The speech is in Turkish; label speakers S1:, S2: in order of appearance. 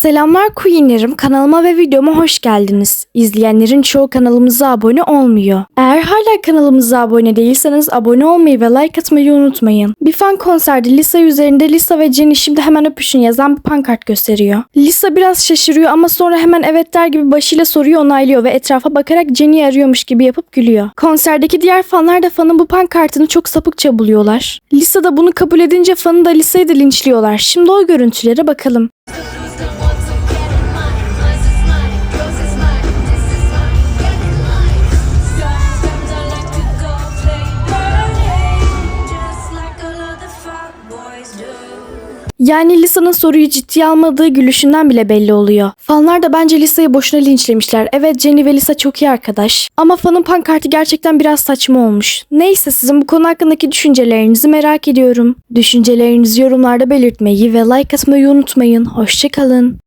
S1: Selamlar Queenlerim, kanalıma ve videoma hoş geldiniz. İzleyenlerin çoğu kanalımıza abone olmuyor. Eğer hala kanalımıza abone değilseniz abone olmayı ve like atmayı unutmayın. Bir fan konserde Lisa üzerinde Lisa ve Jenny şimdi hemen öpüşün yazan bir pankart gösteriyor. Lisa biraz şaşırıyor ama sonra hemen evet der gibi başıyla soruyu onaylıyor ve etrafa bakarak Jenny'i arıyormuş gibi yapıp gülüyor. Konserdeki diğer fanlar da fanın bu pankartını çok sapıkça buluyorlar. Lisa da bunu kabul edince fanı da Lisa'yı da linçliyorlar. Şimdi o görüntülere bakalım. Yani Lisa'nın soruyu ciddiye almadığı gülüşünden bile belli oluyor. Fanlar da bence Lisa'yı boşuna linçlemişler. Evet Jenny ve Lisa çok iyi arkadaş. Ama fanın pankartı gerçekten biraz saçma olmuş. Neyse sizin bu konu hakkındaki düşüncelerinizi merak ediyorum. Düşüncelerinizi yorumlarda belirtmeyi ve like atmayı unutmayın. Hoşçakalın.